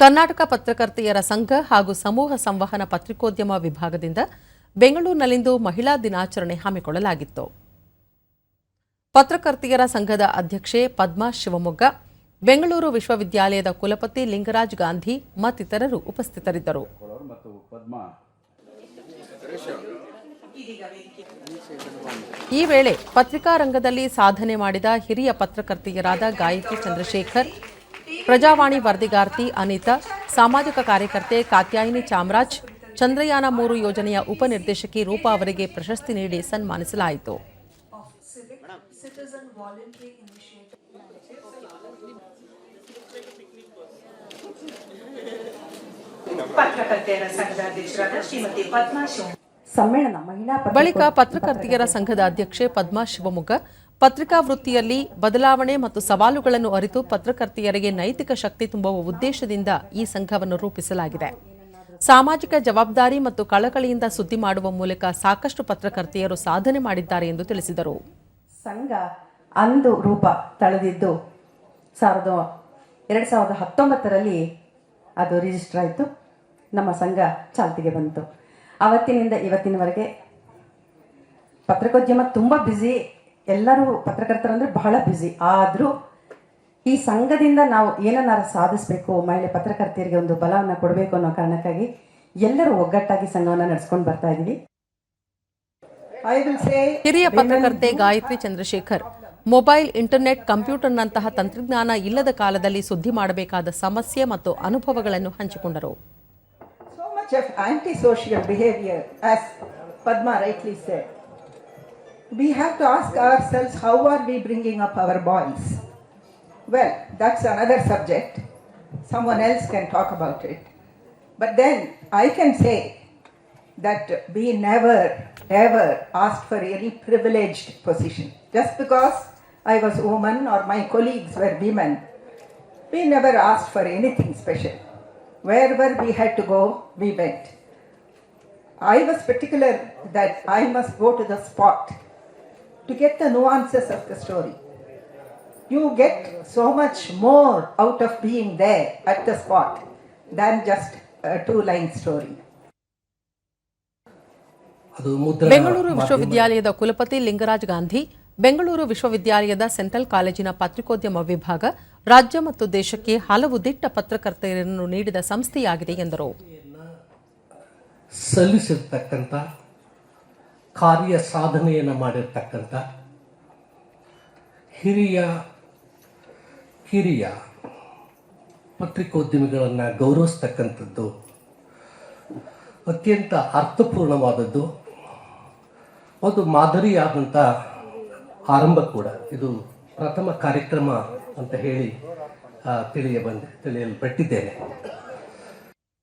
ಕರ್ನಾಟಕ ಪತ್ರಕರ್ತೆಯರ ಸಂಘ ಹಾಗೂ ಸಮೂಹ ಸಂವಹನ ಪತ್ರಿಕೋದ್ಯಮ ವಿಭಾಗದಿಂದ ಬೆಂಗಳೂರಿನಲ್ಲಿಂದು ಮಹಿಳಾ ದಿನಾಚರಣೆ ಹಮ್ಮಿಕೊಳ್ಳಲಾಗಿತ್ತು. ಪತ್ರಕರ್ತೆಯರ ಸಂಘದ ಅಧ್ಯಕ್ಷೆ ಪದ್ಮಾ ಶಿವಮೊಗ್ಗ, ಬೆಂಗಳೂರು ವಿಶ್ವವಿದ್ಯಾಲಯದ ಕುಲಪತಿ ಲಿಂಗರಾಜ್ ಗಾಂಧಿ ಮತ್ತಿತರರು ಉಪಸ್ಥಿತರಿದ್ದರು. ಈ ವೇಳೆ ಪತ್ರಿಕಾ ರಂಗದಲ್ಲಿ ಸಾಧನೆ ಮಾಡಿದ ಹಿರಿಯ ಪತ್ರಕರ್ತೆಯರಾದ ಗಾಯತ್ರಿ ಚಂದ್ರಶೇಖರ್ ಪ್ರಜಾವಾಣಿ ವರದಿಗಾರ್ತಿ ಅನಿತಾ ಸಾಮಾಜಿಕ ಕಾರ್ಯಕರ್ತೆ ಕಾತ್ಯಾಯಿನಿ ಚಾಮರಾಜ್ ಚಂದ್ರಯಾನ ಮೂರು ಯೋಜನೆಯ ಉಪನಿರ್ದೇಶಕಿ ರೂಪಾ ಅವರಿಗೆ ಪ್ರಶಸ್ತಿ ನೀಡಿ ಸನ್ಮಾನಿಸಲಾಯಿತು. ಪತ್ರಕರ್ತೆಯರ ಸಂಘದ ಅಧ್ಯಕ್ಷರಾದ ಶ್ರೀಮತಿ ಪದ್ಮಾ ಶಿವ ಸಮ್ಮೇಳನ ಮಹಿಳಾ ಪತ್ರಿಕೋ- ಬಳಿಕ ಪತ್ರಕರ್ತೆಯರ ಸಂಘದ ಅಧ್ಯಕ್ಷೆ ಪದ್ಮಾ ಶಿವಮೊಗ್ಗ ಪತ್ರಿಕಾ ವೃತ್ತಿಯಲ್ಲಿ ಬದಲಾವಣೆ ಮತ್ತು ಸವಾಲುಗಳನ್ನು ಅರಿತು ಪತ್ರಕರ್ತೆಯರಿಗೆ ನೈತಿಕ ಶಕ್ತಿ ತುಂಬುವ ಉದ್ದೇಶದಿಂದ ಈ ಸಂಘವನ್ನು ರೂಪಿಸಲಾಗಿದೆ. ಸಾಮಾಜಿಕ ಜವಾಬ್ದಾರಿ ಮತ್ತು ಕಳಕಳಿಯಿಂದ ಸುದ್ದಿ ಮಾಡುವ ಮೂಲಕ ಸಾಕಷ್ಟು ಪತ್ರಕರ್ತೆಯರು ಸಾಧನೆ ಮಾಡಿದ್ದಾರೆ ಎಂದು ತಿಳಿಸಿದರು. ಸಂಘ ಅಂದು ರೂಪ ತಳೆದಿದ್ದು, ಸಾವಿರದ ಎರಡು ಸಾವಿರದ ಹತ್ತೊಂಬತ್ತರಲ್ಲಿ ಅದು ರಿಜಿಸ್ಟರ್ ಆಯಿತು. ನಮ್ಮ ಸಂಘ ಚಾಲ್ತಿಗೆ ಬಂತು. ಆವತ್ತಿನಿಂದ ಇವತ್ತಿನವರೆಗೆ ಪತ್ರಿಕೋದ್ಯಮ ತುಂಬ ಬ್ಯುಸಿ ಎಲ್ಲರೂ ಪತ್ರಕರ್ತರಂದ್ರೆ ಬಹಳ ಬ್ಯುಸಿ ಆದರೂ ಈ ಸಂಘದಿಂದ ನಾವು ಏನನ್ನಾರು ಸಾಧಿಸಬೇಕು ಮಹಿಳೆ ಪತ್ರಕರ್ತೆಯರಿಗೆ ಒಂದು ಬಲವನ್ನು ಕೊಡಬೇಕು ಅನ್ನೋ ಕಾರಣಕ್ಕಾಗಿ ಎಲ್ಲರೂ ಒಗ್ಗಟ್ಟಾಗಿ ಸಂಘವನ್ನು ನಡೆಸ್ಕೊಂಡು ಬರ್ತಾ ಇದ್ದೀವಿ ಹಿರಿಯ ಪತ್ರಕರ್ತೆ ಗಾಯತ್ರಿ ಚಂದ್ರಶೇಖರ್ ಮೊಬೈಲ್ ಇಂಟರ್ನೆಟ್ ಕಂಪ್ಯೂಟರ್ನಂತಹ ತಂತ್ರಜ್ಞಾನ ಇಲ್ಲದ ಕಾಲದಲ್ಲಿ ಸುದ್ದಿ ಮಾಡಬೇಕಾದ ಸಮಸ್ಯೆ ಮತ್ತು ಅನುಭವಗಳನ್ನು ಹಂಚಿಕೊಂಡರು. So much anti social behaviour as rightly rightly said. We have to ask ourselves how are we bringing up our boys? Well, that's another subject. Someone else can talk about it. But then I can say that we never ever asked for any privileged position. Just because I was a woman or my colleagues were women, we never asked for anything special. Wherever we had to go, we went. I was particular that I must go to the spot to get the nuances of the story. You get so much more out of being there at the spot than just a two line story. Bengaluru ವಿಶ್ವವಿದ್ಯಾಲಯದ ಕುಲಪತಿ ಲಿಂಗರಾಜ್ ಗಾಂಧಿ ಬೆಂಗಳೂರು ವಿಶ್ವವಿದ್ಯಾಲಯದ central ಕಾಲೇಜಿನ ಪತ್ರಿಕೋದ್ಯಮ ವಿಭಾಗ ರಾಜ್ಯ ಮತ್ತು ದೇಶಕ್ಕೆ ಹಲವು ದಿಟ್ಟ ಪತ್ರಕರ್ತೆಯರನ್ನು ನೀಡಿದ ಸಂಸ್ಥೆಯಾಗಿದೆ ಎಂದರು ಸಲ್ಲಿಸಿರ್ತಕ್ಕಂಥ ಕಾರ್ಯ ಸಾಧನೆಯನ್ನು ಮಾಡಿರ್ತಕ್ಕಂಥ ಹಿರಿಯ ಕಿರಿಯ ಪತ್ರಿಕೋದ್ಯಮಿಗಳನ್ನು ಗೌರವಿಸ್ತಕ್ಕಂಥದ್ದು ಅತ್ಯಂತ ಅರ್ಥಪೂರ್ಣವಾದದ್ದು. ಒಂದು ಮಾದರಿಯಾದಂಥ ಆರಂಭ ಕೂಡ. ಇದು ಪ್ರಥಮ ಕಾರ್ಯಕ್ರಮ ಅಂತ ಹೇಳಿ ತಿಳಿಯ ಬಂದೆ ತಿಳಿಯಲ್ಪಟ್ಟಿದ್ದೇನೆ.